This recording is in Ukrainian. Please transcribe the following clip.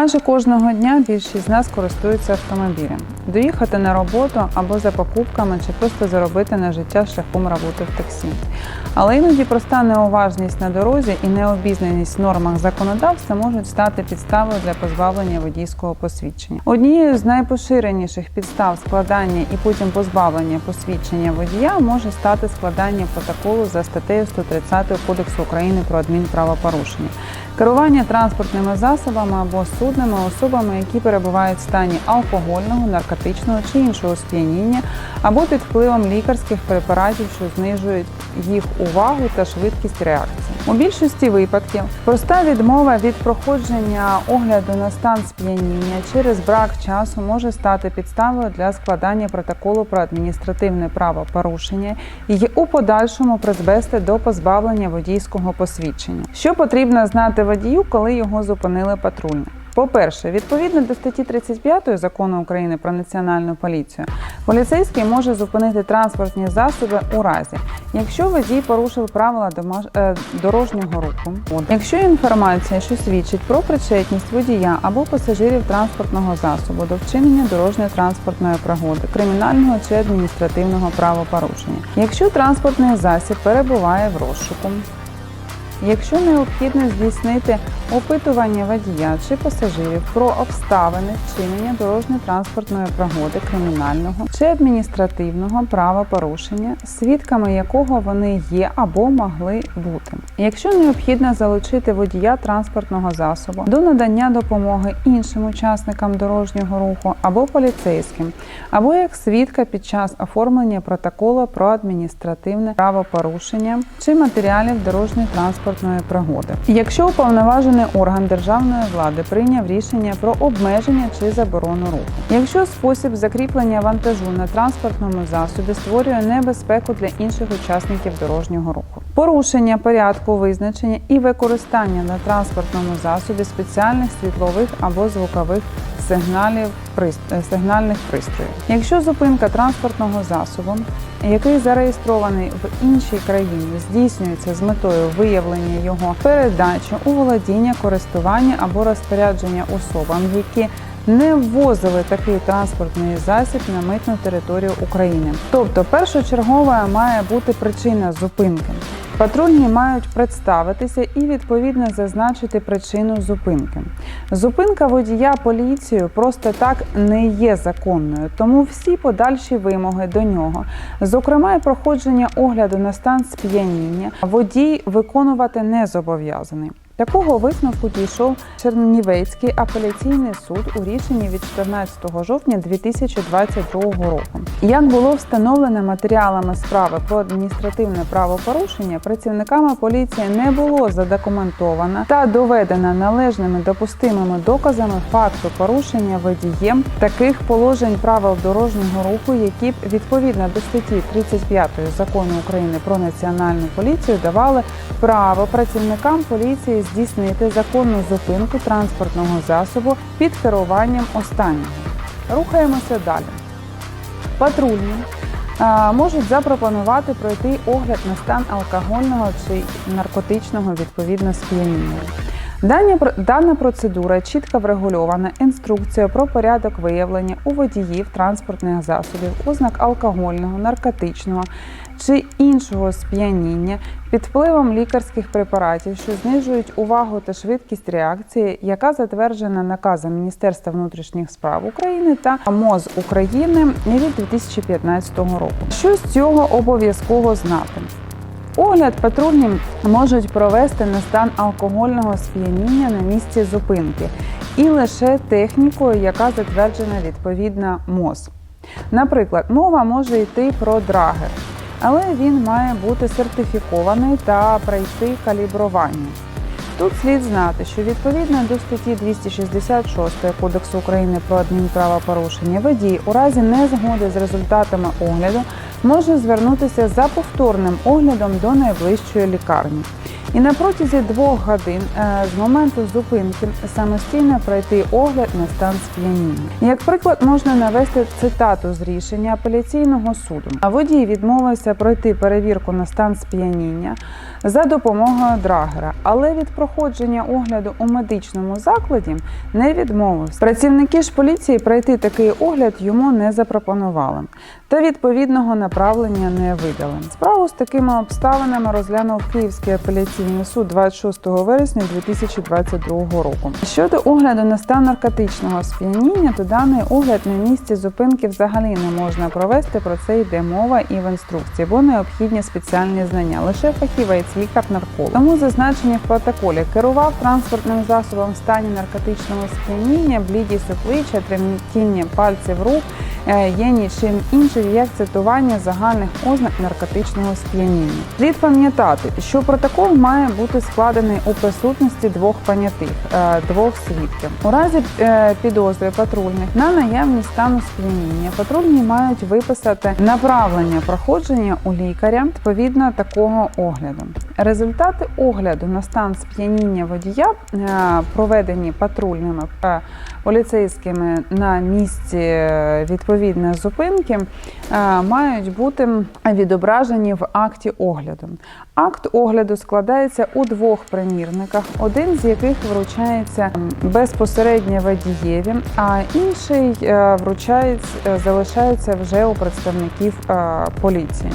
Майже кожного дня більшість з нас користуються автомобілем. Доїхати на роботу або за покупками, чи просто заробити на життя шляхом роботи в таксі. Але іноді проста неуважність на дорозі і необізнаність в нормах законодавства можуть стати підставою для позбавлення водійського посвідчення. Однією з найпоширеніших підстав складання і потім позбавлення посвідчення водія може стати складання протоколу за статтею 130 Кодексу України про адмінправопорушення. Керування транспортними засобами або судними особами, які перебувають в стані алкогольного, наркотичного чи іншого сп'яніння, або під впливом лікарських препаратів, що знижують їх увагу та швидкість реакції. У більшості випадків проста відмова від проходження огляду на стан сп'яніння через брак часу може стати підставою для складання протоколу про адміністративне правопорушення і у подальшому призвести до позбавлення водійського посвідчення. Що потрібно знати водію, коли його зупинили патрульні? По-перше, відповідно до статті 35 закону України про національну поліцію, поліцейський може зупинити транспортні засоби у разі, якщо водій порушив правила е, дорожнього руху, якщо інформація, що свідчить про причетність водія або пасажирів транспортного засобу до вчинення дорожньо-транспортної пригоди, кримінального чи адміністративного правопорушення, якщо транспортний засіб перебуває в розшуку. Якщо необхідно здійснити опитування водія чи пасажирів про обставини вчинення дорожньо-транспортної пригоди кримінального чи адміністративного правопорушення, свідками якого вони є або могли бути. Якщо необхідно залучити водія транспортного засобу до надання допомоги іншим учасникам дорожнього руху або поліцейським, або як свідка під час оформлення протоколу про адміністративне правопорушення чи матеріалів дорожньої транспортної пригоди. Якщо уповноважений орган державної влади прийняв рішення про обмеження чи заборону руху, якщо спосіб закріплення вантажу на транспортному засобі створює небезпеку для інших учасників дорожнього руху, порушення порядку визначення і використання на транспортному засобі спеціальних світлових або звукових сигналів сигнальних пристроїв. Якщо зупинка транспортного засобу, який зареєстрований в іншій країні, здійснюється з метою виявлення його передачі у володіння, користування або розпорядження особам, які не ввозили такий транспортний засіб на митну територію України. Тобто першочергова має бути причина зупинки. Патрульні мають представитися і відповідно зазначити причину зупинки. Зупинка водія поліцією просто так не є законною, тому всі подальші вимоги до нього, зокрема і проходження огляду на стан сп'яніння, водій виконувати не зобов'язаний. Такого висновку дійшов Чернівецький апеляційний суд у рішенні від 14 жовтня 2022 року. Як було встановлено матеріалами справи про адміністративне правопорушення, працівниками поліції не було задокументовано та доведено належними допустимими доказами факту порушення водієм таких положень правил дорожнього руху, які б відповідно до статті 35 закону України про національну поліцію давали право працівникам поліції здійснити законну зупинку транспортного засобу під керуванням останнього. Рухаємося далі. Патрульні можуть запропонувати пройти огляд на стан алкогольного чи наркотичного відповідно сп'яніння. Дана процедура чітко врегульована інструкцією про порядок виявлення у водіїв транспортних засобів ознак алкогольного, наркотичного чи іншого сп'яніння під впливом лікарських препаратів, що знижують увагу та швидкість реакції, яка затверджена наказом Міністерства внутрішніх справ України та МОЗ України від 2015 року. Що з цього обов'язково знати? Огляд патрульні можуть провести на стан алкогольного сп'яніння на місці зупинки і лише технікою, яка затверджена відповідно МОЗ. Наприклад, мова може йти про драгер, але він має бути сертифікований та пройти калібрування. Тут слід знати, що відповідно до статті 266 Кодексу України про адмінправопорушення водій у разі незгоди з результатами огляду може звернутися за повторним оглядом до найближчої лікарні. І на протязі двох годин е, з моменту зупинки самостійно пройти огляд на стан сп'яніння. Як приклад можна навести цитату з рішення апеляційного суду. А водій відмовився пройти перевірку на стан сп'яніння за допомогою драгера, але від проходження огляду у медичному закладі не відмовився. Працівники ж поліції пройти такий огляд йому не запропонували та відповідного направлення не видали. Справу з такими обставинами розглянув Київський апеляційний суд 26 вересня 2022 року. Щодо огляду на стан наркотичного сп'яніння, то даний огляд на місці зупинки взагалі не можна провести. Про це йде мова і в інструкції, бо необхідні спеціальні знання. Лише фахівець, лікар нарколог. Тому зазначені в протоколі керував транспортним засобом в стані наркотичного сп'яніння, блідість обличчя, тремтіння пальців рук є нічим іншим, як цитування загальних ознак наркотичного сп'яніння. Слід пам'ятати, що протокол має бути складений у присутності двох понятих, е, двох свідків. У разі е, підозри патрульних на наявність стану сп'яніння патрульні мають виписати направлення проходження у лікаря відповідно такого огляду. Результати огляду на стан сп'яніння водія, е, проведені патрульними е, поліцейськими на місці е, відповідної зупинки, е, мають бути відображені в акті огляду. Акт огляду складається у двох примірниках, один з яких вручається безпосередньо водієві, а інший е, вручається, залишається вже у представників е, поліції.